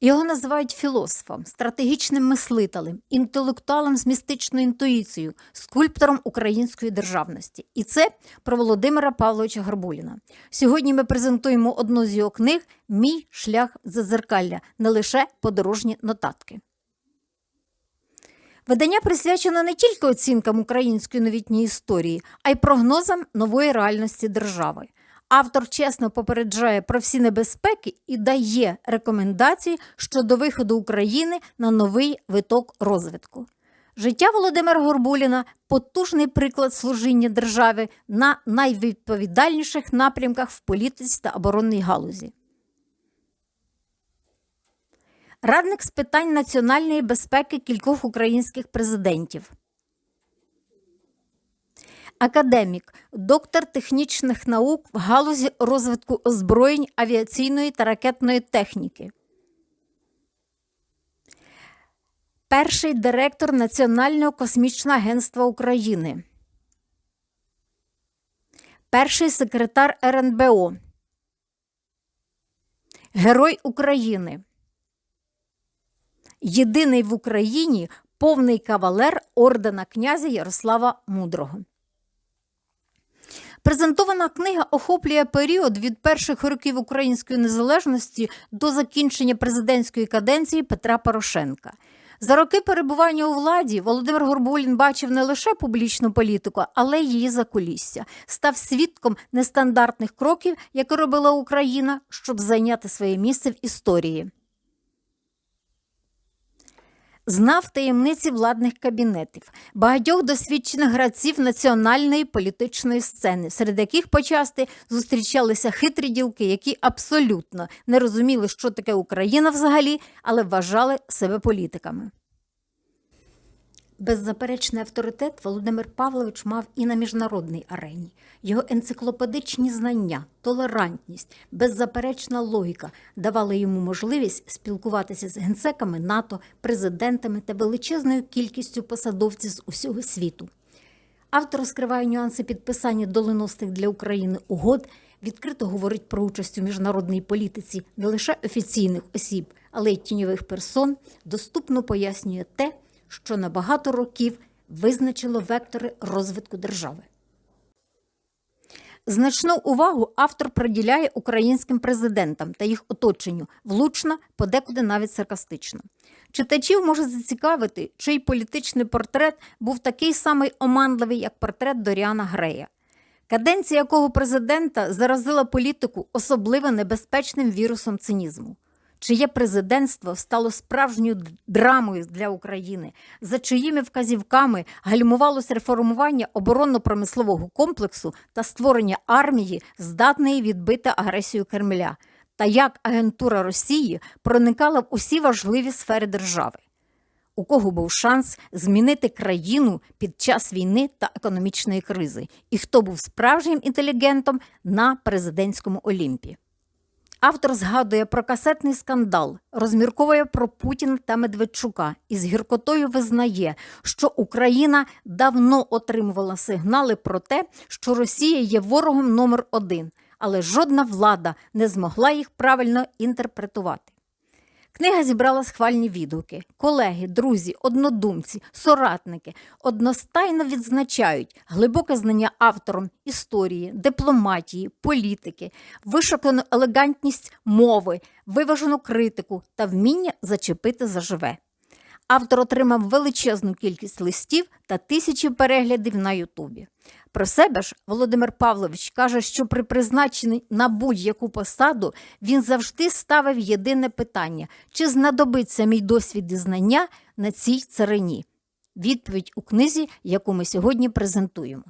Його називають філософом, стратегічним мислителем, інтелектуалом з містичною інтуїцією, скульптором української державності. І це про Володимира Павловича Горбуліна. Сьогодні ми презентуємо одну з його книг Мій шлях зазеркалля, не лише подорожні нотатки. Видання присвячено не тільки оцінкам української новітньої історії, а й прогнозам нової реальності держави. Автор чесно попереджає про всі небезпеки і дає рекомендації щодо виходу України на новий виток розвитку. Життя Володимира Горбуліна потужний приклад служіння держави на найвідповідальніших напрямках в політиці та оборонній галузі. Радник з питань національної безпеки кількох українських президентів. Академік, доктор технічних наук в галузі розвитку озброєнь авіаційної та ракетної техніки. Перший директор Національного космічного агентства України. Перший секретар РНБО. Герой України. Єдиний в Україні повний кавалер ордена князя Ярослава Мудрого. Презентована книга охоплює період від перших років української незалежності до закінчення президентської каденції Петра Порошенка. За роки перебування у владі Володимир Горбулін бачив не лише публічну політику, але й її закулісся, став свідком нестандартних кроків, які робила Україна, щоб зайняти своє місце в історії. Знав таємниці владних кабінетів, багатьох досвідчених гравців національної політичної сцени, серед яких почасти зустрічалися хитрі ділки, які абсолютно не розуміли, що таке Україна взагалі, але вважали себе політиками. Беззаперечний авторитет Володимир Павлович мав і на міжнародній арені. Його енциклопедичні знання, толерантність, беззаперечна логіка давали йому можливість спілкуватися з генсеками НАТО, президентами та величезною кількістю посадовців з усього світу. Автор розкриває нюанси підписання доленосних для України угод, відкрито говорить про участь у міжнародній політиці не лише офіційних осіб, але й тіньових персон, доступно пояснює те, що на багато років визначило вектори розвитку держави. Значну увагу автор приділяє українським президентам та їх оточенню, влучно, подекуди навіть саркастично. Читачів може зацікавити, чий політичний портрет був такий самий оманливий, як портрет Доріана Грея. Каденція якого президента заразила політику особливо небезпечним вірусом цинізму. Чиє президентство стало справжньою драмою для України, за чиїми вказівками гальмувалось реформування оборонно-промислового комплексу та створення армії, здатної відбити агресію Кремля, та як агентура Росії проникала в усі важливі сфери держави. У кого був шанс змінити країну під час війни та економічної кризи, і хто був справжнім інтелігентом на президентському Олімпі. Автор згадує про касетний скандал, розмірковує про Путіна та Медведчука і з гіркотою визнає, що Україна давно отримувала сигнали про те, що Росія є ворогом номер один, але жодна влада не змогла їх правильно інтерпретувати. Книга зібрала схвальні відгуки. Колеги, друзі, однодумці, соратники одностайно відзначають глибоке знання автором історії, дипломатії, політики, вишукану елегантність мови, виважену критику та вміння зачепити заживе. Автор отримав величезну кількість листів та тисячі переглядів на Ютубі. Про себе ж Володимир Павлович каже, що при призначенні на будь-яку посаду він завжди ставив єдине питання: чи знадобиться мій досвід і знання на цій царині? Відповідь у книзі, яку ми сьогодні презентуємо.